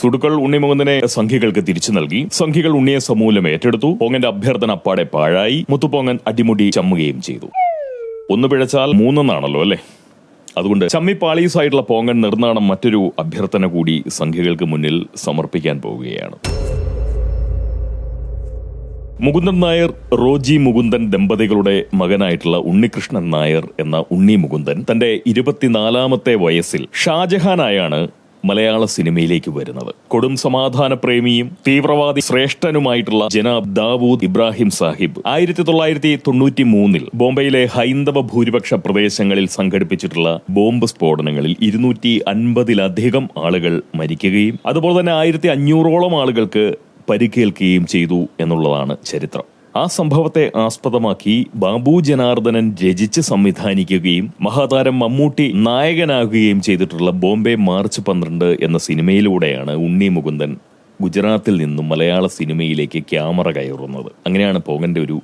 സുടുക്കൾ ഉണ്ണിമുകുന്ദനെ സംഘികൾക്ക് തിരിച്ചു നൽകി. സംഘികൾ ഉണ്ണിയെ സമൂലം ഏറ്റെടുത്തു. പൊങ്ങന്റെ അഭ്യർത്ഥന അപ്പാടെ പാഴായി. മുത്തുപൊങ്ങൻ അടിമുടി ചമ്മുകയും ചെയ്തു. ഒന്ന് പിഴച്ചാൽ മൂന്നെന്നാണല്ലോ അല്ലേ? അതുകൊണ്ട് ചമ്മി പാളീസായിട്ടുള്ള പോങ്ങൻ നിർന്നാണം മറ്റൊരു അഭ്യർത്ഥന കൂടി സംഘികൾക്ക് മുന്നിൽ സമർപ്പിക്കാൻ പോവുകയാണ്. മുകുന്ദൻ നായർ റോജി മുകുന്ദൻ ദമ്പതികളുടെ മകനായിട്ടുള്ള ഉണ്ണികൃഷ്ണൻ നായർ എന്ന ഉണ്ണി മുകുന്ദൻ തന്റെ ഇരുപത്തിനാലാമത്തെ വയസ്സിൽ ഷാജഹാനായാണ് മലയാള സിനിമയിലേക്ക് വരുന്നത്. കൊടും സമാധാന പ്രേമിയും തീവ്രവാദി ശ്രേഷ്ഠനുമായിട്ടുള്ള ജനാബ് ദാവൂദ് ഇബ്രാഹിം സാഹിബ് ആയിരത്തി തൊള്ളായിരത്തി തൊണ്ണൂറ്റി മൂന്നിൽ ബോംബെയിലെ ഹൈന്ദവ ഭൂരിപക്ഷ പ്രദേശങ്ങളിൽ സംഘടിപ്പിച്ചിട്ടുള്ള ബോംബ് സ്ഫോടനങ്ങളിൽ ഇരുന്നൂറ്റി അൻപതിലധികം ആളുകൾ മരിക്കുകയും അതുപോലെ തന്നെ ആയിരത്തി അഞ്ഞൂറോളം ആളുകൾക്ക് പരിക്കേൽക്കുകയും ചെയ്തു എന്നുള്ളതാണ് ചരിത്രം. ആ സംഭവത്തെ ആസ്പദമാക്കി ബാബു ജനാർദ്ദനൻ രചിച്ച് സംവിധാനിക്കുകയും മഹാതാരം മമ്മൂട്ടി നായകനാകുകയും ചെയ്തിട്ടുള്ള ബോംബെ മാർച്ച് പന്ത്രണ്ട് എന്ന സിനിമയിലൂടെയാണ് ഉണ്ണി മുകുന്ദൻ ഗുജറാത്തിൽ നിന്നും മലയാള സിനിമയിലേക്ക് ക്യാമറ കയറുന്നത്. അങ്ങനെയാണ് പോകന്റെ ഒരു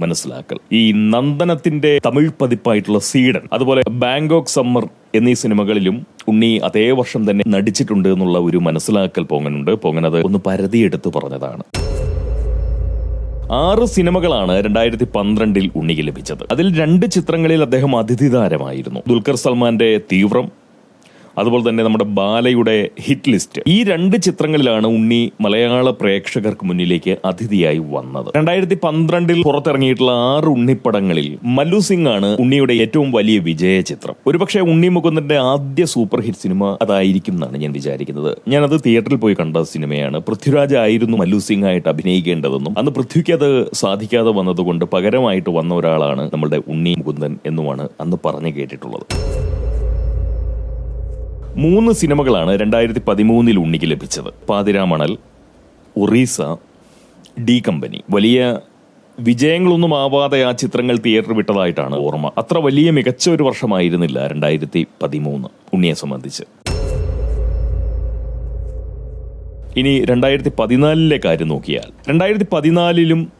മനസ്സിലാക്കൽ. ഈ നന്ദനത്തിന്റെ തമിഴ് പതിപ്പായിട്ടുള്ള സീഡൻ അതുപോലെ ബാങ്കോക്ക് സമ്മർ എന്നീ സിനിമകളിലും ഉണ്ണി അതേ വർഷം തന്നെ നടിച്ചിട്ടുണ്ട് എന്നുള്ള ഒരു മനസ്സിലാക്കൽ പോങ്ങനുണ്ട് പോങ്ങനത് ഒന്ന് പരതിയെടുത്ത് പറഞ്ഞതാണ്. ആറ് സിനിമകളാണ് രണ്ടായിരത്തി പന്ത്രണ്ടിൽ ഉണ്ണിക്ക് ലഭിച്ചത്. അതിൽ രണ്ട് ചിത്രങ്ങളിൽ അദ്ദേഹം അതിഥി താരമായിരുന്നു ദുൽഖർ സൽമാന്റെ തീവ്രം അതുപോലെ തന്നെ നമ്മുടെ ബാലയുടെ ഹിറ്റ് ലിസ്റ്റ്. ഈ രണ്ട് ചിത്രങ്ങളിലാണ് ഉണ്ണി മലയാള പ്രേക്ഷകർക്ക് മുന്നിലേക്ക് അതിഥിയായി വന്നത്. രണ്ടായിരത്തി പന്ത്രണ്ടിൽ പുറത്തിറങ്ങിയിട്ടുള്ള ആറ് ഉണ്ണിപ്പടങ്ങളിൽ മല്ലു സിംഗ് ആണ് ഉണ്ണിയുടെ ഏറ്റവും വലിയ വിജയ ചിത്രം. ഒരുപക്ഷെ ഉണ്ണി മുകുന്ദന്റെ ആദ്യ സൂപ്പർ ഹിറ്റ് സിനിമ അതായിരിക്കും എന്നാണ് ഞാൻ വിചാരിക്കുന്നത്. ഞാനത് തിയേറ്ററിൽ പോയി കണ്ട സിനിമയാണ്. പൃഥ്വിരാജ് ആയിരുന്നു മല്ലു സിംഗ് ആയിട്ട് അഭിനയിക്കേണ്ടതെന്നും അന്ന് പൃഥ്വിക്ക് അത് സാധിക്കാതെ വന്നതുകൊണ്ട് പകരമായിട്ട് വന്ന ഒരാളാണ് നമ്മുടെ ഉണ്ണി മുകുന്ദൻ എന്നുമാണ് അന്ന് പറഞ്ഞു കേട്ടിട്ടുള്ളത്. മൂന്ന് സിനിമകളാണ് രണ്ടായിരത്തി പതിമൂന്നിൽ ഉണ്ണിക്ക് ലഭിച്ചത്. Pathiramanal Orissa D company. വലിയ വിജയങ്ങളൊന്നും ആവാതെ ആ ചിത്രങ്ങൾ തിയേറ്റർ വിട്ടതായിട്ടാണ് ഓർമ്മ. അത്ര വലിയ മികച്ച ഒരു വർഷമായിരുന്നില്ല രണ്ടായിരത്തി പതിമൂന്ന് ഉണ്ണിയെ സംബന്ധിച്ച്. ഇനി രണ്ടായിരത്തി പതിനാലിലെ കാര്യം നോക്കിയാൽ രണ്ടായിരത്തി പതിനാലിലും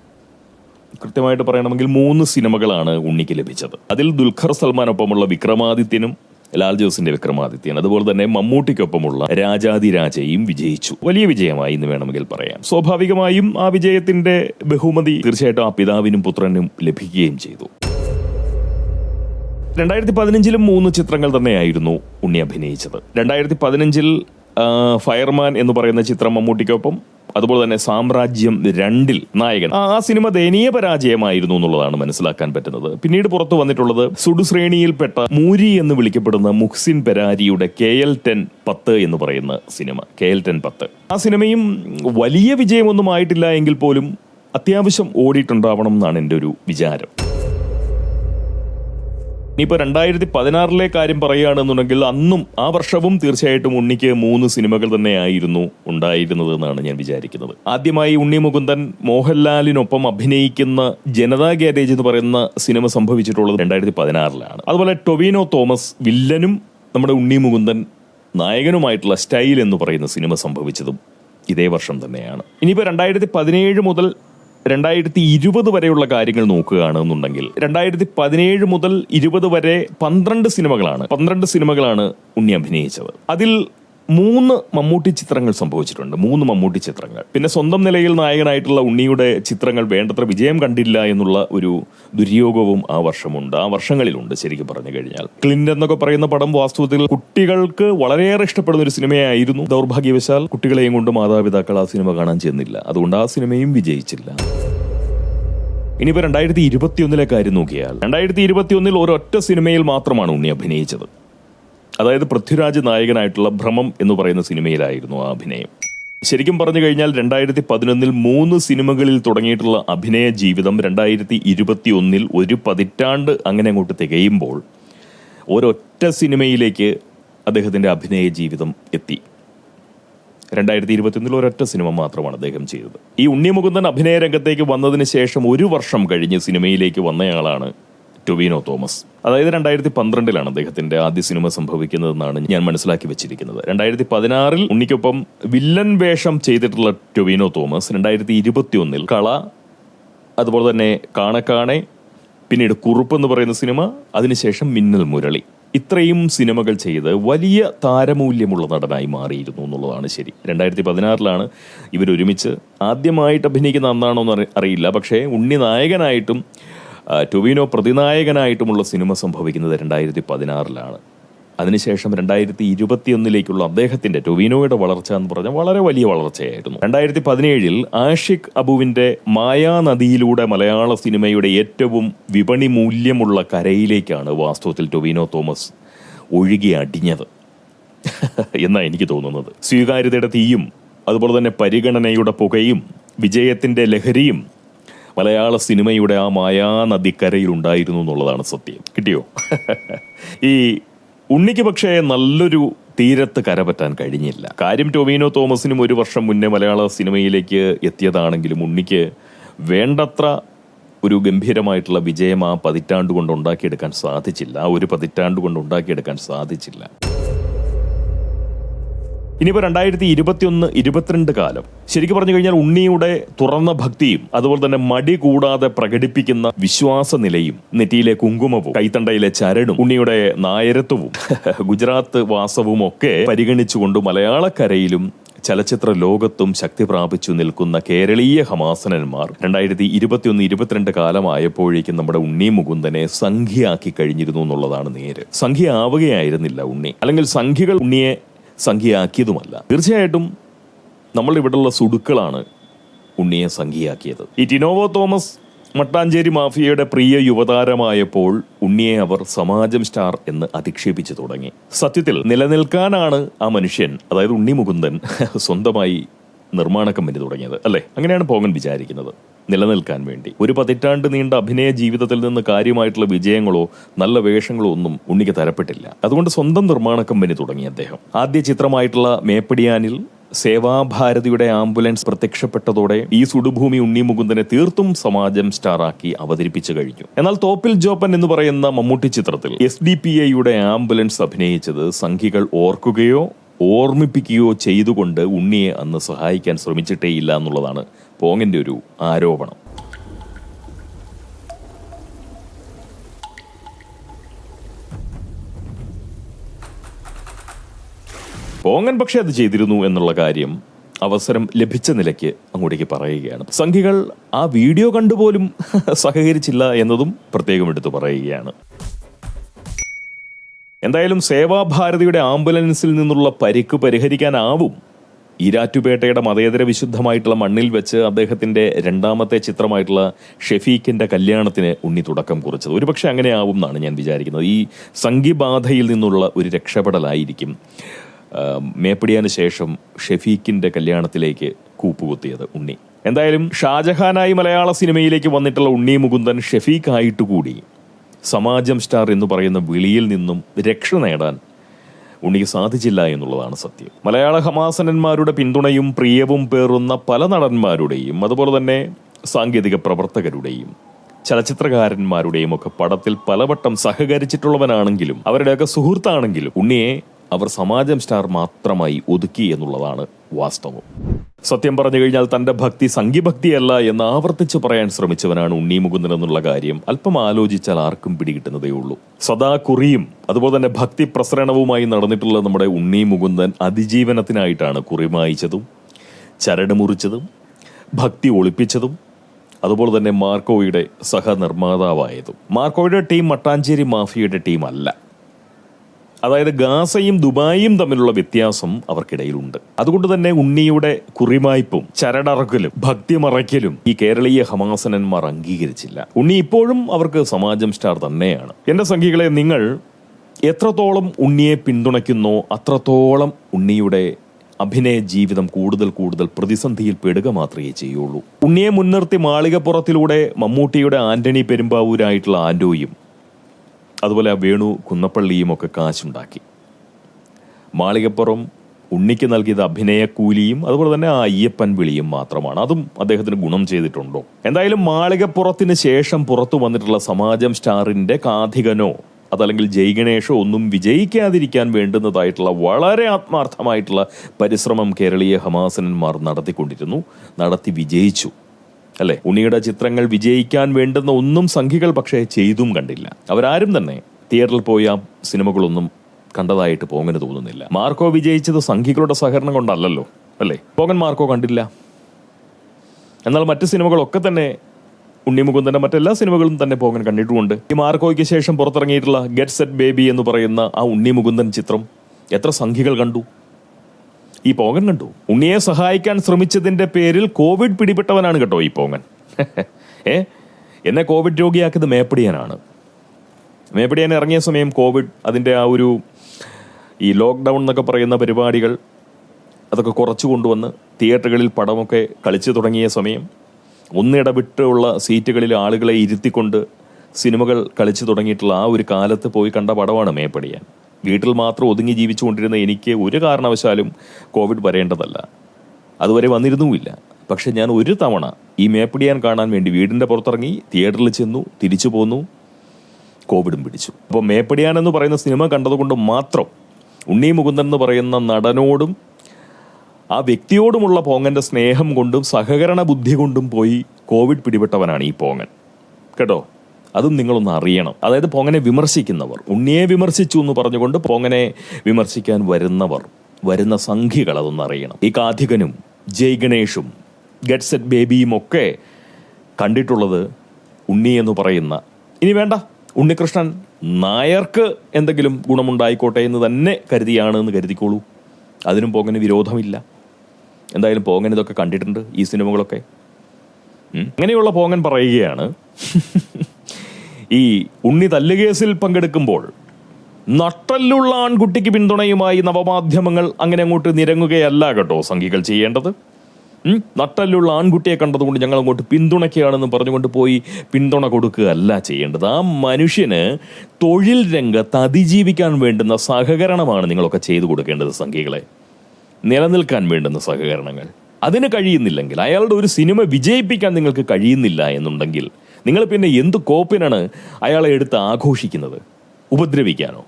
കൃത്യമായിട്ട് പറയണമെങ്കിൽ മൂന്ന് സിനിമകളാണ് ഉണ്ണിക്ക് ലഭിച്ചത്. അതിൽ ദുൽഖർ സൽമാനൊപ്പമുള്ള വിക്രമാദിത്യനും ലാൽ ജോസിന്റെ വിക്രമാദിത്യൻ. അതുപോലെ തന്നെ മമ്മൂട്ടിക്കൊപ്പമുള്ള രാജാതിരാജയും വിജയിച്ചു. വലിയ വിജയമായി എന്ന് വേണമെങ്കിൽ പറയാം. സ്വാഭാവികമായും ആ വിജയത്തിന്റെ ബഹുമതി തീർച്ചയായിട്ടും ആ പിതാവിനും പുത്രനും ലഭിക്കുകയും ചെയ്തു. രണ്ടായിരത്തി പതിനഞ്ചിലും മൂന്ന് ചിത്രങ്ങൾ തന്നെയായിരുന്നു ഉണ്ണി അഭിനയിച്ചത്. രണ്ടായിരത്തി പതിനഞ്ചിൽ ഫയർമാൻ എന്ന് പറയുന്ന ചിത്രം മമ്മൂട്ടിക്കൊപ്പം അതുപോലെ തന്നെ സാമ്രാജ്യം രണ്ടിൽ നായകൻ. ആ സിനിമ ദയനീയ പരാജയമായിരുന്നു എന്നുള്ളതാണ് മനസ്സിലാക്കാൻ പറ്റുന്നത്. പിന്നീട് പുറത്തു വന്നിട്ടുള്ളത് സുഡുശ്രേണിയിൽപ്പെട്ട മൂരി എന്ന് വിളിക്കപ്പെടുന്ന മുഹ്സിൻ പെരാരിയുടെ കെ എൽ ടെൻ പത്ത് എന്ന് പറയുന്ന സിനിമ. കെ എൽ ടെൻ പത്ത്. ആ സിനിമയും വലിയ വിജയമൊന്നും ആയിട്ടില്ല എങ്കിൽ പോലും അത്യാവശ്യം ഓടിയിട്ടുണ്ടാവണം എന്നാണ് എന്റെ ഒരു വിചാരം. ഇനിയിപ്പോൾ രണ്ടായിരത്തി പതിനാറിലെ കാര്യം പറയുകയാണെന്നുണ്ടെങ്കിൽ അന്നും ആ വർഷവും തീർച്ചയായിട്ടും ഉണ്ണിക്ക് മൂന്ന് സിനിമകൾ തന്നെയായിരുന്നു ഉണ്ടായിരുന്നത് എന്നാണ് ഞാൻ വിചാരിക്കുന്നത്. ആദ്യമായി ഉണ്ണി മുകുന്ദൻ മോഹൻലാലിനൊപ്പം അഭിനയിക്കുന്ന ജനതാ ഗാരേജ് എന്ന് പറയുന്ന സിനിമ സംഭവിച്ചിട്ടുള്ളത് രണ്ടായിരത്തി പതിനാറിലാണ് അതുപോലെ ടൊവിനോ തോമസ് വില്ലനും നമ്മുടെ ഉണ്ണി മുകുന്ദൻ നായകനുമായിട്ടുള്ള സ്റ്റൈൽ എന്ന് പറയുന്ന സിനിമ സംഭവിച്ചതും ഇതേ വർഷം തന്നെയാണ്. ഇനിയിപ്പോൾ രണ്ടായിരത്തി പതിനേഴ് മുതൽ രണ്ടായിരത്തി ഇരുപത് വരെയുള്ള കാര്യങ്ങൾ നോക്കുകയാണെന്നുണ്ടെങ്കിൽ രണ്ടായിരത്തി പതിനേഴ് മുതൽ ഇരുപത് വരെ പന്ത്രണ്ട് സിനിമകളാണ് പന്ത്രണ്ട് സിനിമകളാണ് ഉണ്ണി അഭിനയിച്ചത്. അതിൽ മൂന്ന് മമ്മൂട്ടി ചിത്രങ്ങൾ സംഭവിച്ചിട്ടുണ്ട്. മൂന്ന് മമ്മൂട്ടി ചിത്രങ്ങൾ. പിന്നെ സ്വന്തം നിലയിൽ നായകനായിട്ടുള്ള ഉണ്ണിയുടെ ചിത്രങ്ങൾ വേണ്ടത്ര വിജയം കണ്ടില്ല എന്നുള്ള ഒരു ദുര്യോഗവും ആ വർഷമുണ്ട്. ആ വർഷങ്ങളിലുണ്ട് ശരിക്കും പറഞ്ഞു കഴിഞ്ഞാൽ. ക്ലിന്റ് എന്നൊക്കെ പറയുന്ന പടം വാസ്തവത്തിൽ കുട്ടികൾക്ക് വളരെയേറെ ഇഷ്ടപ്പെടുന്ന ഒരു സിനിമയായിരുന്നു. ദൗർഭാഗ്യവശാൽ കുട്ടികളെയും കൊണ്ട് മാതാപിതാക്കൾ ആ സിനിമ കാണാൻ ചെന്നില്ല. അതുകൊണ്ട് ആ സിനിമയും വിജയിച്ചില്ല. ഇനിയിപ്പോൾ രണ്ടായിരത്തി ഇരുപത്തിയൊന്നിലെ കാര്യം നോക്കിയാൽ? രണ്ടായിരത്തി ഇരുപത്തിയൊന്നിൽ ഒരൊറ്റ സിനിമയിൽ മാത്രമാണ് ഉണ്ണി അഭിനയിച്ചത്. അതായത് പൃഥ്വിരാജ് നായകനായിട്ടുള്ള ഭ്രമം എന്ന് പറയുന്ന സിനിമയിലായിരുന്നു ആ അഭിനയം. ശരിക്കും പറഞ്ഞു കഴിഞ്ഞാൽ രണ്ടായിരത്തി പതിനൊന്നിൽ മൂന്ന് സിനിമകളിൽ തുടങ്ങിയിട്ടുള്ള അഭിനയ ജീവിതം രണ്ടായിരത്തി ഇരുപത്തി ഒന്നിൽ ഒരു പതിറ്റാണ്ട് അങ്ങനെ അങ്ങോട്ട് തികയുമ്പോൾ ഒരൊറ്റ സിനിമയിലേക്ക് അദ്ദേഹത്തിന്റെ അഭിനയ ജീവിതം എത്തി. രണ്ടായിരത്തി ഇരുപത്തിയൊന്നിൽ ഒരൊറ്റ സിനിമ മാത്രമാണ് അദ്ദേഹം ചെയ്തത്. ഈ ഉണ്ണിമുകുന്ദൻ അഭിനയ രംഗത്തേക്ക് വന്നതിന് ശേഷം ഒരു വർഷം കഴിഞ്ഞ് സിനിമയിലേക്ക് വന്നയാളാണ് ടൊവിനോ തോമസ്. അതായത് രണ്ടായിരത്തി പന്ത്രണ്ടിലാണ് അദ്ദേഹത്തിന്റെ ആദ്യ സിനിമ സംഭവിക്കുന്നതെന്നാണ് ഞാൻ മനസ്സിലാക്കി വെച്ചിരിക്കുന്നത്. രണ്ടായിരത്തി പതിനാറിൽ ഉണ്ണിക്കൊപ്പം വില്ലൻ വേഷം ചെയ്തിട്ടുള്ള ടൊവിനോ തോമസ് രണ്ടായിരത്തി ഇരുപത്തി ഒന്നിൽ കള അതുപോലെ തന്നെ കാണക്കാണെ പിന്നീട് കുറുപ്പ് എന്ന് പറയുന്ന സിനിമ അതിനുശേഷം മിന്നൽ മുരളി. ഇത്രയും സിനിമകൾ ചെയ്ത് വലിയ താരമൂല്യമുള്ള നടനായി മാറിയിരുന്നു എന്നുള്ളതാണ് ശരി. രണ്ടായിരത്തി പതിനാറിലാണ് ഇവരൊരുമിച്ച് ആദ്യമായിട്ട് അഭിനയിക്കുന്ന അന്നാണോ എന്ന് അറിയില്ല. പക്ഷേ ഉണ്ണി നായകനായിട്ടും ടൊവിനോ പ്രതിനായകനായിട്ടുമുള്ള സിനിമ സംഭവിക്കുന്നത് രണ്ടായിരത്തി പതിനാറിലാണ് അതിനുശേഷം രണ്ടായിരത്തി ഇരുപത്തിയൊന്നിലേക്കുള്ള അദ്ദേഹത്തിന്റെ ടൊവിനോയുടെ വളർച്ച എന്ന് പറഞ്ഞാൽ വളരെ വലിയ വളർച്ചയായിരുന്നു. രണ്ടായിരത്തി പതിനേഴിൽ ആഷിഖ് അബുവിന്റെ മായാനദിയിലൂടെ മലയാള സിനിമയുടെ ഏറ്റവും വിപണി മൂല്യമുള്ള കരയിലേക്കാണ് വാസ്തവത്തിൽ ടൊവിനോ തോമസ് ഒഴുകി അടിഞ്ഞത് എന്നാണ് എനിക്ക് തോന്നുന്നത്. സ്വീകാര്യതയുടെ തീയും അതുപോലെ തന്നെ പരിഗണനയുടെ പുകയും വിജയത്തിന്റെ ലഹരിയും മലയാള സിനിമയുടെ ആ മായാ നദിക്കരയിൽ ഉണ്ടായിരുന്നു എന്നുള്ളതാണ് സത്യം. കിട്ടിയോ? ഈ ഉണ്ണിക്ക് പക്ഷേ നല്ലൊരു തീരത്ത് കരപറ്റാൻ കഴിഞ്ഞില്ല. കാര്യം ടൊവിനോ തോമസിനും ഒരു വർഷം മുന്നേ മലയാള സിനിമയിലേക്ക് എത്തിയതാണെങ്കിലും ഉണ്ണിക്ക് വേണ്ടത്ര ഒരു ഗംഭീരമായിട്ടുള്ള വിജയം ആ പതിറ്റാണ്ട് കൊണ്ട് ഉണ്ടാക്കിയെടുക്കാൻ സാധിച്ചില്ല. ആ ഒരു പതിറ്റാണ്ട് കൊണ്ട് ഉണ്ടാക്കിയെടുക്കാൻ സാധിച്ചില്ല. ഇനിയിപ്പോൾ രണ്ടായിരത്തി ഇരുപത്തിയൊന്ന് ഇരുപത്തിരണ്ട് കാലം. ശരിക്കും പറഞ്ഞു കഴിഞ്ഞാൽ ഉണ്ണിയുടെ തുറന്ന ഭക്തിയും അതുപോലെ തന്നെ മടി കൂടാതെ പ്രകടിപ്പിക്കുന്ന വിശ്വാസ നിലയും നെറ്റിയിലെ കുങ്കുമവും കൈത്തണ്ടയിലെ ചരടും ഉണ്ണിയുടെ നായരത്വവും ഗുജറാത്ത് വാസവും ഒക്കെ പരിഗണിച്ചുകൊണ്ട് മലയാളക്കരയിലും ചലച്ചിത്ര ലോകത്തും ശക്തി പ്രാപിച്ചു നിൽക്കുന്ന കേരളീയ ഹമാസനന്മാർ രണ്ടായിരത്തി ഇരുപത്തിയൊന്ന് ഇരുപത്തിരണ്ട് കാലമായപ്പോഴേക്കും നമ്മുടെ ഉണ്ണി മുകുന്ദനെ സംഖ്യയാക്കി കഴിഞ്ഞിരുന്നു എന്നുള്ളതാണ് നേര്. സംഖ്യ ആവുകയായിരുന്നില്ല ഉണ്ണി. അല്ലെങ്കിൽ സംഖ്യകൾ ഉണ്ണിയെ സംഖ്യയാക്കിയതുമല്ല തീർച്ചയായിട്ടും നമ്മൾ ഇവിടെയുള്ള സുടുക്കളാണ് ഉണ്ണിയെ സംഖ്യയാക്കിയത്. ഈ ടിനോവോ തോമസ് മട്ടാഞ്ചേരി മാഫിയയുടെ പ്രിയ യുവതാരമായപ്പോൾ ഉണ്ണിയെ അവർ സമാജം സ്റ്റാർ എന്ന് അധിക്ഷേപിച്ചു തുടങ്ങി. സത്യത്തിൽ നിലനിൽക്കാനാണ് ആ മനുഷ്യൻ അതായത് ഉണ്ണി മുകുന്ദൻ സ്വന്തമായി നിർമ്മാണ കമ്പനി തുടങ്ങിയത് അല്ലേ? അങ്ങനെയാണ് പോകൻ വിചാരിക്കുന്നത്. നിലനിൽക്കാൻ വേണ്ടി. ഒരു പതിറ്റാണ്ട് നീണ്ട അഭിനയ ജീവിതത്തിൽ നിന്ന് കാര്യമായിട്ടുള്ള വിജയങ്ങളോ നല്ല വേഷങ്ങളോ ഒന്നും ഉണ്ണിക്ക് തരപ്പെട്ടില്ല. അതുകൊണ്ട് സ്വന്തം നിർമ്മാണ കമ്പനി തുടങ്ങി അദ്ദേഹം. ആദ്യ ചിത്രമായിട്ടുള്ള മേപ്പടിയാനിൽ സേവാഭാരതിയുടെ ആംബുലൻസ് പ്രത്യക്ഷപ്പെട്ടതോടെ ഈ സുടുഭൂമി ഉണ്ണി മുകുന്ദനെ തീർത്തും സമാജം സ്റ്റാറാക്കി അവതരിപ്പിച്ചു കഴിഞ്ഞു. എന്നാൽ തോപ്പിൽ ജോപ്പൻ എന്ന് പറയുന്ന മമ്മൂട്ടി ചിത്രത്തിൽ എസ് ഡി പി ഐയുടെ ആംബുലൻസ് അഭിനയിച്ചത് സംഘികൾ ഓർക്കുകയോ ഓർമ്മിപ്പിക്കുകയോ ചെയ്തുകൊണ്ട് ഉണ്ണിയെ അന്ന് സഹായിക്കാൻ ശ്രമിച്ചിട്ടേയില്ല എന്നുള്ളതാണ് പോങ്ങിന്റെ ഒരു ആരോപണം. പോങ്ങൻ പക്ഷെ അത് ചെയ്തിരുന്നു എന്നുള്ള കാര്യം അവസരം ലഭിച്ച നിലയ്ക്ക് അങ്ങോട്ടേക്ക് പറയുകയാണ്. സംഘികൾ ആ വീഡിയോ കണ്ടുപോലും സഹകരിച്ചില്ല എന്നതും പ്രത്യേകം എടുത്തു പറയുകയാണ്. എന്തായാലും സേവാഭാരതിയുടെ ആംബുലൻസിൽ നിന്നുള്ള പരിക്ക് പരിഹരിക്കാനാവും ഈരാറ്റുപേട്ടയുടെ മതേതര വിശുദ്ധമായിട്ടുള്ള മണ്ണിൽ വെച്ച് അദ്ദേഹത്തിന്റെ രണ്ടാമത്തെ ചിത്രമായിട്ടുള്ള ഷെഫീഖിന്റെ കല്യാണത്തിന് ഉണ്ണി തുടക്കം കുറിച്ചത്. ഒരുപക്ഷെ അങ്ങനെ ആവും എന്നാണ് ഞാൻ വിചാരിക്കുന്നത്. ഈ സംഘിബാധയിൽ നിന്നുള്ള ഒരു രക്ഷപ്പെടലായിരിക്കും മേപ്പിടിയാന് ശേഷം ഷെഫീഖിന്റെ കല്യാണത്തിലേക്ക് കൂപ്പുകുത്തിയത് ഉണ്ണി. എന്തായാലും ഷാജഹാനായി മലയാള സിനിമയിലേക്ക് വന്നിട്ടുള്ള ഉണ്ണി മുകുന്ദൻ ഷെഫീഖായിട്ട് കൂടി സമാജം സ്റ്റാർ എന്ന് പറയുന്ന വിളിയിൽ നിന്നും രക്ഷ നേടാൻ ഉണ്ണിക്ക് സാധിച്ചില്ല എന്നുള്ളതാണ് സത്യം. മലയാള ഹമാസനന്മാരുടെ പിന്തുണയും പ്രിയവും പേറുന്ന പല നടന്മാരുടെയും അതുപോലെ തന്നെ സാങ്കേതിക പ്രവർത്തകരുടെയും ചലച്ചിത്രകാരന്മാരുടെയും ഒക്കെ പടത്തിൽ പലവട്ടം സഹകരിച്ചിട്ടുള്ളവനാണെങ്കിലും അവരുടെയൊക്കെ സുഹൃത്താണെങ്കിലും ഉണ്ണിയെ അവർ സമാജം സ്റ്റാർ മാത്രമായി ഒതുക്കി എന്നുള്ളതാണ് വാസ്തവം. സത്യം പറഞ്ഞു കഴിഞ്ഞാൽ തന്റെ ഭക്തി സംഘിഭക്തിയല്ല എന്ന് ആവർത്തിച്ച് പറയാൻ ശ്രമിച്ചവനാണ് ഉണ്ണി മുകുന്ദൻ എന്നുള്ള കാര്യം അല്പം ആലോചിച്ചാൽ ആർക്കും പിടികിട്ടുന്നതേ ഉള്ളൂ. സദാ കുറിയും അതുപോലെ തന്നെ ഭക്തി പ്രസരണവുമായി നടന്നിട്ടുള്ള നമ്മുടെ ഉണ്ണി മുകുന്ദൻ അതിജീവനത്തിനായിട്ടാണ് കുറി മായിച്ചതും ചരട് മുറിച്ചതും ഭക്തി ഒളിപ്പിച്ചതും അതുപോലെ തന്നെ മാർക്കോയുടെ സഹനിർമ്മാതാവായതും. മാർക്കോയുടെ ടീം മട്ടാഞ്ചേരി മാഫിയയുടെ ടീമല്ല. അതായത് ഗാസയും ദുബായും തമ്മിലുള്ള വ്യത്യാസം അവർക്കിടയിലുണ്ട്. അതുകൊണ്ട് തന്നെ ഉണ്ണിയുടെ കുറിമായ്പും ചരടറക്കലും ഭക്തിമറയ്ക്കലും ഈ കേരളീയ ഹമാസനന്മാർ അംഗീകരിച്ചില്ല. ഉണ്ണി ഇപ്പോഴും അവർക്ക് സമാജം സ്റ്റാർ തന്നെയാണ്. എന്റെ സംഖ്യകളെ നിങ്ങൾ എത്രത്തോളം ഉണ്ണിയെ പിന്തുണയ്ക്കുന്നോ അത്രത്തോളം ഉണ്ണിയുടെ അഭിനയ ജീവിതം കൂടുതൽ കൂടുതൽ പ്രതിസന്ധിയിൽ പെടുക മാത്രമേ ചെയ്യുള്ളൂ. ഉണ്ണിയെ മുൻനിർത്തി മാളികപ്പുറത്തിലൂടെ മമ്മൂട്ടിയുടെ ആന്റണി പെരുമ്പാവൂരായിട്ടുള്ള ആൻഡോയും അതുപോലെ ആ വേണു കുന്നപ്പള്ളിയും ഒക്കെ കാശുണ്ടാക്കി. മാളികപ്പുറം ഉണ്ണിക്ക് നൽകിയത് അഭിനയക്കൂലിയും അതുപോലെ തന്നെ ആ അയ്യപ്പൻ വിളിയും മാത്രമാണ്. അതും അദ്ദേഹത്തിന് ഗുണം ചെയ്തിട്ടുണ്ടോ? എന്തായാലും മാളികപ്പുറത്തിന് ശേഷം പുറത്തു വന്നിട്ടുള്ള സമാജം സ്റ്റാറിന്റെ കാഥികനോ അതല്ലെങ്കിൽ ജയ്ഗണേഷോ ഒന്നും വിജയിക്കാതിരിക്കാൻ വേണ്ടുന്നതായിട്ടുള്ള വളരെ ആത്മാർത്ഥമായിട്ടുള്ള പരിശ്രമം കേരളീയ ഹമാസനന്മാർ നടത്തിക്കൊണ്ടിരുന്നു. നടത്തി വിജയിച്ചു. അല്ലെ? ഉണ്ണിയുടെ ചിത്രങ്ങൾ വിജയിക്കാൻ വേണ്ടുന്ന ഒന്നും സംഘികൾ പക്ഷേ ചെയ്തും കണ്ടില്ല. അവരാരും തന്നെ തിയേറ്ററിൽ പോയ സിനിമകളൊന്നും കണ്ടതായിട്ട് പോങ്ങന് തോന്നുന്നില്ല. മാർക്കോ വിജയിച്ചത് സംഘികളുടെ സഹകരണം കൊണ്ടല്ലല്ലോ അല്ലേ? പോകൻ മാർക്കോ കണ്ടില്ല. എന്നാൽ മറ്റു സിനിമകളൊക്കെ തന്നെ ഉണ്ണിമുകുന്ദന്റെ മറ്റെല്ലാ സിനിമകളും തന്നെ പോകൻ കണ്ടിട്ടുമുണ്ട്. ഈ മാർക്കോയ്ക്ക് ശേഷം പുറത്തിറങ്ങിയിട്ടുള്ള ഗെറ്റ് സെറ്റ് ബേബി എന്ന് പറയുന്ന ആ ഉണ്ണിമുകുന്ദൻ ചിത്രം എത്ര സംഘികൾ കണ്ടു? ഈ പോങ്ങൻ കണ്ടു? ഉണ്ണിയെ സഹായിക്കാൻ ശ്രമിച്ചതിന്റെ പേരിൽ കോവിഡ് പിടിപെട്ടവനാണ് കേട്ടോ ഈ പോങ്ങൻ. ഏ? എന്നെ കോവിഡ് രോഗിയാക്കിയത് മേപ്പടിയാനാണ്. മേപ്പടിയാൻ ഇറങ്ങിയ സമയം കോവിഡ് അതിന്റെ ആ ഒരു ഈ ലോക്ക്ഡൗൺ എന്നൊക്കെ പറയുന്ന പരിപാടികൾ അതൊക്കെ കുറച്ചു കൊണ്ടുവന്ന് തിയേറ്ററുകളിൽ പടമൊക്കെ കളിച്ചു തുടങ്ങിയ സമയം ഒന്നിടവിട്ടുള്ള സീറ്റുകളിൽ ആളുകളെ ഇരുത്തിക്കൊണ്ട് സിനിമകൾ കളിച്ചു തുടങ്ങിയിട്ടുള്ള ആ ഒരു കാലത്ത് പോയി കണ്ട പടമാണ് മേപ്പടിയാൻ. വീട്ടിൽ മാത്രം ഒതുങ്ങി ജീവിച്ചുകൊണ്ടിരുന്ന എനിക്ക് ഒരു കാരണവശാലും കോവിഡ് വരേണ്ടതല്ല. അതുവരെ വന്നിരുന്നുമില്ല. പക്ഷെ ഞാൻ ഒരു തവണ ഈ മേപ്പിടിയാൻ കാണാൻ വേണ്ടി വീടിന്റെ പുറത്തിറങ്ങി തിയേറ്ററിൽ ചെന്നു തിരിച്ചു പോന്നു കോവിഡും പിടിച്ചു. അപ്പോൾ മേപ്പടിയാൻ എന്ന് പറയുന്ന സിനിമ കണ്ടതുകൊണ്ട് മാത്രം ഉണ്ണി മുകുന്ദൻ എന്ന് പറയുന്ന നടനോടും ആ വ്യക്തിയോടുമുള്ള പോങ്ങന്റെ സ്നേഹം കൊണ്ടും സഹകരണ ബുദ്ധി കൊണ്ടും പോയി കോവിഡ് പിടിപെട്ടവനാണ് ഈ പോങ്ങൻ. കേട്ടോ? അതും നിങ്ങളൊന്ന് അറിയണം. അതായത് പൊങ്ങനെ വിമർശിക്കുന്നവർ. ഉണ്ണിയെ വിമർശിച്ചു എന്ന് പറഞ്ഞുകൊണ്ട് പൊങ്ങനെ വിമർശിക്കാൻ വരുന്നവർ വരുന്ന സംഖ്യകൾ അതൊന്ന് അറിയണം. ഈ കാഥികനും ജയ് ഗണേഷും ഗഡ്സെറ്റ് സെറ്റ് ബേബിയും ഒക്കെ കണ്ടിട്ടുള്ളത് ഉണ്ണി എന്ന് പറയുന്ന ഇനി വേണ്ട ഉണ്ണികൃഷ്ണൻ നായർക്ക് എന്തെങ്കിലും ഗുണമുണ്ടായിക്കോട്ടെ എന്ന് തന്നെ കരുതിയാണ് എന്ന് കരുതിക്കോളൂ. അതിനും പോങ്ങന് വിരോധമില്ല. എന്തായാലും പോങ്ങൻ ഇതൊക്കെ കണ്ടിട്ടുണ്ട് ഈ സിനിമകളൊക്കെ. അങ്ങനെയുള്ള പോങ്ങൻ പറയുകയാണ്. ഈ ഉണ്ണി തല്ലുകേസിൽ പങ്കെടുക്കുമ്പോൾ നട്ടല്ലുള്ള ആൺകുട്ടിക്ക് പിന്തുണയുമായി നവമാധ്യമങ്ങൾ അങ്ങനെ അങ്ങോട്ട് നിരങ്ങുകയല്ല കേട്ടോ സംഘികൾ ചെയ്യേണ്ടത്. നട്ടല്ലുള്ള ആൺകുട്ടിയെ കണ്ടതുകൊണ്ട് ഞങ്ങൾ അങ്ങോട്ട് പിന്തുണയ്ക്കുകയാണെന്ന് പറഞ്ഞുകൊണ്ട് പോയി പിന്തുണ കൊടുക്കുകയല്ല ചെയ്യേണ്ടത്. ആ മനുഷ്യന് തൊഴിൽ രംഗത്ത് അതിജീവിക്കാൻ വേണ്ടുന്ന സഹകരണമാണ് നിങ്ങളൊക്കെ ചെയ്തു കൊടുക്കേണ്ടത് സംഘികളെ. നിലനിൽക്കാൻ വേണ്ടുന്ന സഹകരണങ്ങൾ. അതിന് കഴിയുന്നില്ലെങ്കിൽ അയാളുടെ ഒരു സിനിമ വിജയിപ്പിക്കാൻ നിങ്ങൾക്ക് കഴിയുന്നില്ല എന്നുണ്ടെങ്കിൽ നിങ്ങൾ പിന്നെ എന്ത് കോപ്പിനാണ് അയാളെ എടുത്ത് ആഘോഷിക്കുന്നത്? ഉപദ്രവിക്കാനോ?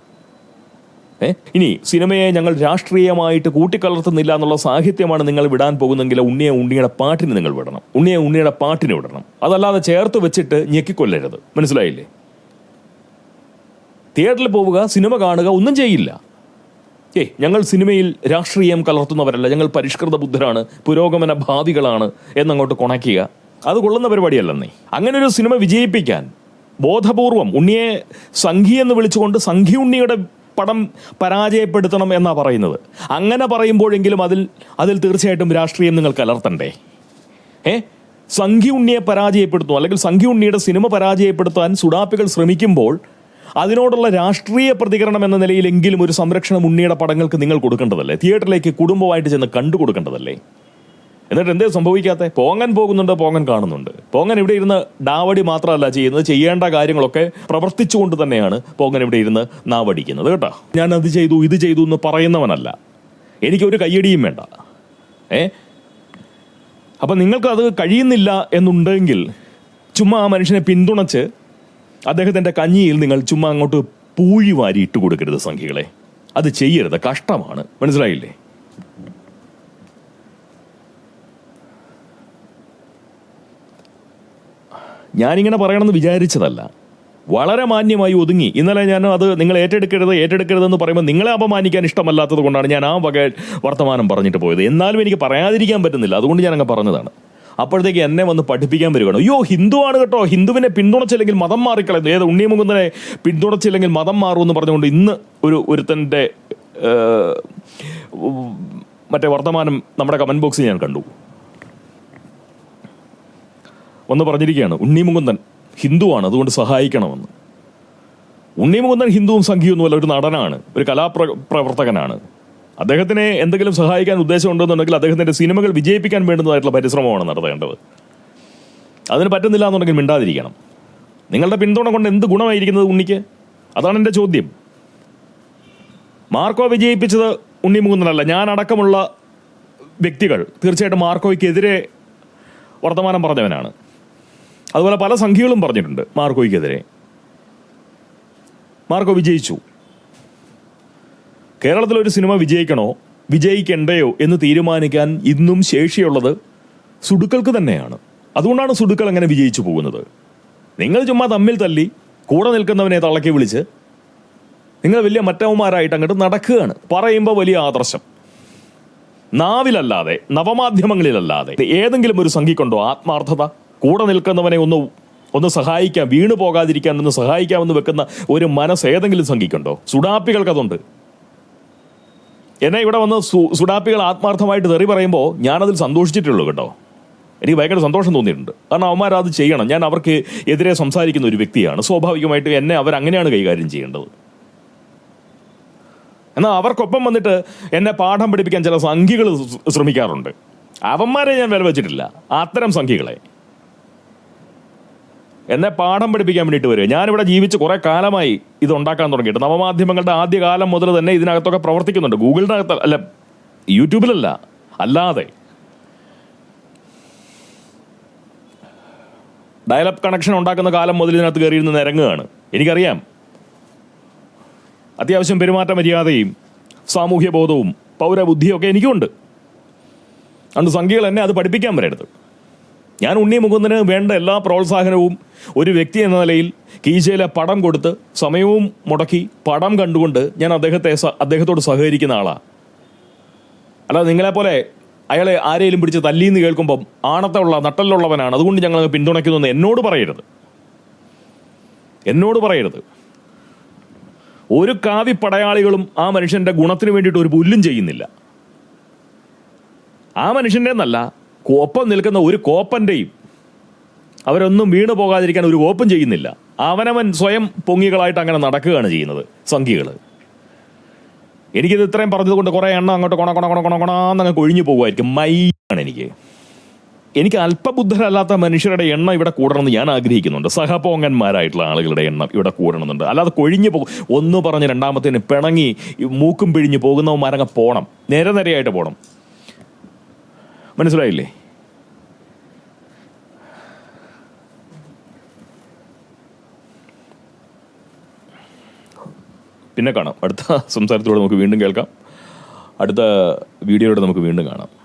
ഏ? ഇനി സിനിമയെ ഞങ്ങൾ രാഷ്ട്രീയമായിട്ട് കൂട്ടിക്കലർത്തുന്നില്ല എന്നുള്ള സാഹിത്യമാണ് നിങ്ങൾ വിടാൻ പോകുന്നെങ്കിൽ ഉണ്ണിയെ ഉണ്ണിയുടെ പാട്ടിന് നിങ്ങൾ വിടണം. ഉണ്ണിയെ ഉണ്ണിയുടെ പാട്ടിന് വിടണം. അതല്ലാതെ ചേർത്ത് വെച്ചിട്ട് ഞെക്കിക്കൊല്ലരുത്. മനസ്സിലായില്ലേ? തിയേറ്ററിൽ പോവുക സിനിമ കാണുക ഒന്നും ചെയ്യില്ല. ഏയ് ഞങ്ങൾ സിനിമയിൽ രാഷ്ട്രീയം കലർത്തുന്നവരല്ല. ഞങ്ങൾ പരിഷ്കൃത ബുദ്ധരാണ് പുരോഗമന ഭാവികളാണ് എന്നങ്ങോട്ട് കൊണയ്ക്കുക. അത് കൊള്ളുന്ന പരിപാടിയല്ലെന്നേ അങ്ങനെ ഒരു സിനിമ വിജയിപ്പിക്കാൻ ബോധപൂർവം ഉണ്ണിയെ സംഘി എന്ന് വിളിച്ചുകൊണ്ട് സംഘി ഉണ്ണിയുടെ പടം പരാജയപ്പെടുത്തണം എന്നാണ് പറയുന്നത്. അങ്ങനെ പറയുമ്പോഴെങ്കിലും അതിൽ അതിൽ തീർച്ചയായിട്ടും രാഷ്ട്രീയം നിങ്ങൾ കലർത്തണ്ടേ ഏ? സംഘി ഉണ്ണിയെ പരാജയപ്പെടുത്തും അല്ലെങ്കിൽ സംഘി ഉണ്ണിയുടെ സിനിമ പരാജയപ്പെടുത്താൻ സുഡാപ്പികൾ ശ്രമിക്കുമ്പോൾ അതിനോടുള്ള രാഷ്ട്രീയ പ്രതികരണം എന്ന നിലയിലെങ്കിലും ഒരു സംരക്ഷണം ഉണ്ണിയുടെ പടങ്ങൾക്ക് നിങ്ങൾ കൊടുക്കേണ്ടതല്ലേ? തിയേറ്ററിലേക്ക് കുടുംബമായിട്ട് ചെന്ന് കണ്ടു കൊടുക്കേണ്ടതല്ലേ എന്നിട്ട് എന്തേ സംഭവിക്കാത്ത? പോങ്ങൻ പോകുന്നുണ്ട് പോങ്ങൻ കാണുന്നുണ്ട്. പോങ്ങൻ ഇവിടെ ഇരുന്ന് ഡാവടി മാത്രമല്ല ചെയ്യുന്നത്. ചെയ്യേണ്ട കാര്യങ്ങളൊക്കെ പ്രവർത്തിച്ചുകൊണ്ട് തന്നെയാണ് പോങ്ങൻ ഇവിടെ ഇരുന്ന് നാവടിക്കുന്നത് കേട്ടോ. ഞാൻ അത് ചെയ്തു ഇത് ചെയ്തു എന്ന് പറയുന്നവനല്ല. എനിക്ക് ഒരു കയ്യടിയും വേണ്ട. ഏ? അപ്പം നിങ്ങൾക്ക് അത് കഴിയുന്നില്ല എന്നുണ്ടെങ്കിൽ ചുമ്മാ ആ മനുഷ്യനെ പിന്തുണച്ച് അദ്ദേഹത്തിന്റെ കഞ്ഞിയിൽ നിങ്ങൾ ചുമ്മാ അങ്ങോട്ട് പൂഴി വാരി ഇട്ട് കൊടുക്കരുത് സംഖ്യകളെ. അത് ചെയ്യരുത്. കഷ്ടമാണ്. മനസ്സിലായില്ലേ? ഞാനിങ്ങനെ പറയണമെന്ന് വിചാരിച്ചതല്ല. വളരെ മാന്യമായി ഒതുങ്ങി. ഇന്നലെ ഞാൻ അത് നിങ്ങൾ ഏറ്റെടുക്കരുത് ഏറ്റെടുക്കരുതെന്ന് പറയുമ്പോൾ നിങ്ങളെ അപമാനിക്കാൻ ഇഷ്ടമല്ലാത്തത് കൊണ്ടാണ് ഞാൻ ആ വക വർത്തമാനം പറഞ്ഞിട്ട് പോയത്. എന്നാലും എനിക്ക് പറയാതിരിക്കാൻ പറ്റുന്നില്ല. അതുകൊണ്ട് ഞാൻ അങ്ങ് പറഞ്ഞതാണ്. അപ്പോഴത്തേക്ക് എന്നെ വന്ന് പഠിപ്പിക്കാൻ വരികയാണ്. അയ്യോ ഹിന്ദുവാണ് കേട്ടോ. ഹിന്ദുവിനെ പിന്തുണച്ചില്ലെങ്കിൽ മതം മാറിക്കളയുന്നു. ഏത് ഉണ്ണിമുകുന്ദനെ പിന്തുണച്ചില്ലെങ്കിൽ മതം മാറുമെന്ന് പറഞ്ഞുകൊണ്ട് ഇന്ന് ഒരു ഒരുത്തന്റെ മറ്റേ വർത്തമാനം നമ്മുടെ കമന്റ് ബോക്സിൽ ഞാൻ കണ്ടു. ഒന്ന് പറഞ്ഞിരിക്കുകയാണ്. ഉണ്ണി ഉണ്ണിമുകുന്ദൻ ഹിന്ദുവാണ് അതുകൊണ്ട് സഹായിക്കണമെന്ന്. ഉണ്ണിമുകുന്ദൻ ഹിന്ദുവും സംഘീയൊന്നുമല്ല ഒരു നടനാണ് ഒരു കലാപ്ര പ്രവർത്തകനാണ്. അദ്ദേഹത്തിനെ എന്തെങ്കിലും സഹായിക്കാൻ ഉദ്ദേശമുണ്ടെന്നുണ്ടെങ്കിൽ അദ്ദേഹത്തിന്റെ സിനിമകൾ വിജയിപ്പിക്കാൻ വേണ്ടുന്നതായിട്ടുള്ള പരിശ്രമമാണ് നടത്തേണ്ടത്. അതിന് പറ്റുന്നില്ല എന്നുണ്ടെങ്കിൽ മിണ്ടാതിരിക്കണം. നിങ്ങളുടെ പിന്തുണ കൊണ്ട് എന്ത് ഗുണമായിരിക്കുന്നത് ഉണ്ണിക്ക്? അതാണ് എന്റെ ചോദ്യം. മാർക്കോ വിജയിപ്പിച്ചത് ഉണ്ണിമുകുന്ദനല്ല. ഞാൻ അടക്കമുള്ള വ്യക്തികൾ തീർച്ചയായിട്ടും മാർക്കോയ്ക്കെതിരെ വർത്തമാനം പറഞ്ഞവനാണ്. അതുപോലെ പല സംഖ്യകളും പറഞ്ഞിട്ടുണ്ട് മാർക്കോയ്ക്കെതിരെ. മാർക്കോ വിജയിച്ചു. കേരളത്തിൽ ഒരു സിനിമ വിജയിക്കണോ വിജയിക്കണ്ടയോ എന്ന് തീരുമാനിക്കാൻ ഇന്നും ശേഷിയുള്ളത് സുടുക്കൾക്ക് തന്നെയാണ്. അതുകൊണ്ടാണ് സുടുക്കൾ അങ്ങനെ വിജയിച്ചു പോകുന്നത്. നിങ്ങൾ ചുമ്മാ തമ്മിൽ തല്ലി കൂടെ നിൽക്കുന്നവനെ തള്ളക്കി വിളിച്ച് നിങ്ങൾ വലിയ മറ്റവന്മാരായിട്ട് അങ്ങോട്ട് നടക്കുകയാണ്. പറയുമ്പോൾ വലിയ ആദർശം. നാവിലല്ലാതെ നവമാധ്യമങ്ങളിലല്ലാതെ ഏതെങ്കിലും ഒരു സംഘിക്കുണ്ടോ ആത്മാർത്ഥത? കൂടെ നിൽക്കുന്നവനെ ഒന്ന് ഒന്ന് സഹായിക്കാം വീണു പോകാതിരിക്കാൻ ഒന്ന് സഹായിക്കാമെന്ന് വെക്കുന്ന ഒരു മനസ്സ് ഏതെങ്കിലും സംഘിക്കുണ്ടോ? സുഡാപ്പികൾക്ക് അതുണ്ട്. എന്നെ ഇവിടെ വന്ന് സുഡാപ്പികൾ ആത്മാർത്ഥമായിട്ട് തെറി പറയുമ്പോൾ ഞാനതിൽ സന്തോഷിച്ചിട്ടുള്ളൂ കേട്ടോ. എനിക്ക് ഭയങ്കര സന്തോഷം തോന്നിയിട്ടുണ്ട്. കാരണം അവന്മാർ അത് ചെയ്യണം. ഞാൻ അവർക്ക് എതിരെ സംസാരിക്കുന്ന ഒരു വ്യക്തിയാണ്. സ്വാഭാവികമായിട്ടും എന്നെ അവർ അങ്ങനെയാണ് കൈകാര്യം ചെയ്യേണ്ടത്. എന്നാൽ അവർക്കൊപ്പം വന്നിട്ട് എന്നെ പാഠം പഠിപ്പിക്കാൻ ചില സംഖ്യകൾ ശ്രമിക്കാറുണ്ട്. അവന്മാരെ ഞാൻ വില വെച്ചിട്ടില്ല അത്തരം സംഖ്യകളെ എന്നെ പാഠം പഠിപ്പിക്കാൻ വേണ്ടിയിട്ട് വരിക. ഞാനിവിടെ ജീവിച്ച് കുറെ കാലമായി ഇത് ഉണ്ടാക്കാൻ തുടങ്ങിയിട്ട്. നവമാധ്യമങ്ങളുടെ ആദ്യ കാലം മുതൽ തന്നെ ഇതിനകത്തൊക്കെ പ്രവർത്തിക്കുന്നുണ്ട്. ഗൂഗിളിന്റെ അകത്ത് അല്ല യൂട്യൂബിലല്ല അല്ലാതെ. ഡയലപ്പ് കണക്ഷൻ ഉണ്ടാക്കുന്ന കാലം മുതൽ ഇതിനകത്ത് കയറിയിരുന്ന് നിരങ്ങുകയാണ്. എനിക്കറിയാം. അത്യാവശ്യം പെരുമാറ്റ മര്യാദയും സാമൂഹ്യ ബോധവും പൗരബുദ്ധിയും ഒക്കെ എനിക്കുണ്ട്. അതുകൊണ്ട് സംഖ്യകൾ എന്നെ അത് പഠിപ്പിക്കാൻ വരരുത്. ഞാൻ ഉണ്ണി മുകുന്ദന് വേണ്ട എല്ലാ പ്രോത്സാഹനവും ഒരു വ്യക്തി എന്ന നിലയിൽ കീശയിലെ പടം കൊടുത്ത് സമയവും മുടക്കി പടം കണ്ടുകൊണ്ട് ഞാൻ അദ്ദേഹത്തെ അദ്ദേഹത്തോട് സഹകരിക്കുന്ന ആളാണ് അല്ലാതെ നിങ്ങളെപ്പോലെ അയാളെ ആരെയും പിടിച്ച് തല്ലിയെന്ന് കേൾക്കുമ്പം ആണത്തുള്ള നട്ടലുള്ളവനാണ്. അതുകൊണ്ട് ഞങ്ങൾ പിന്തുണയ്ക്കുന്നു എന്ന് എന്നോട് പറയരുത്. എന്നോട് പറയരുത്. ഒരു കാവി പടയാളികളും ആ മനുഷ്യന്റെ ഗുണത്തിന് വേണ്ടിയിട്ട് ഒരു പുല്ലും ചെയ്യുന്നില്ല. ആ മനുഷ്യന്റെ എന്നല്ല ഒപ്പം നിൽക്കുന്ന ഒരു കോപ്പന്റെയും അവരൊന്നും വീണു പോകാതിരിക്കാൻ ഒരു കോപ്പും ചെയ്യുന്നില്ല. അവനവൻ സ്വയം പൊങ്ങികളായിട്ട് അങ്ങനെ നടക്കുകയാണ് ചെയ്യുന്നത് സംഖ്യകൾ എനിക്കിത് ഇത്രയും പറഞ്ഞതുകൊണ്ട് കുറേ എണ്ണം അങ്ങോട്ട് കൊണ കൊണ കൊണ കൊണ കൊണാന്നങ്ങ് കൊഴിഞ്ഞു പോകുമായിരിക്കും. മൈയാണ് എനിക്ക്. എനിക്ക് അല്പബുദ്ധരല്ലാത്ത മനുഷ്യരുടെ എണ്ണം ഇവിടെ കൂടണമെന്ന് ഞാൻ ആഗ്രഹിക്കുന്നുണ്ട്. സഹപോങ്ങന്മാരായിട്ടുള്ള ആളുകളുടെ എണ്ണം ഇവിടെ കൂടണമെന്നുണ്ട്. അല്ലാതെ കൊഴിഞ്ഞു പോകും ഒന്ന് പറഞ്ഞ് രണ്ടാമത്തേന് പിണങ്ങി മൂക്കും പിഴിഞ്ഞ് പോകുന്നവന്മാരങ്ങ് പോകണം നിരനിരയായിട്ട് പോകണം മനസ്സിലായില്ലേ? പിന്നെ കാണാം. അടുത്ത സംസാരത്തിലൂടെ നമുക്ക് വീണ്ടും കേൾക്കാം. അടുത്ത വീഡിയോയിലൂടെ നമുക്ക് വീണ്ടും കാണാം.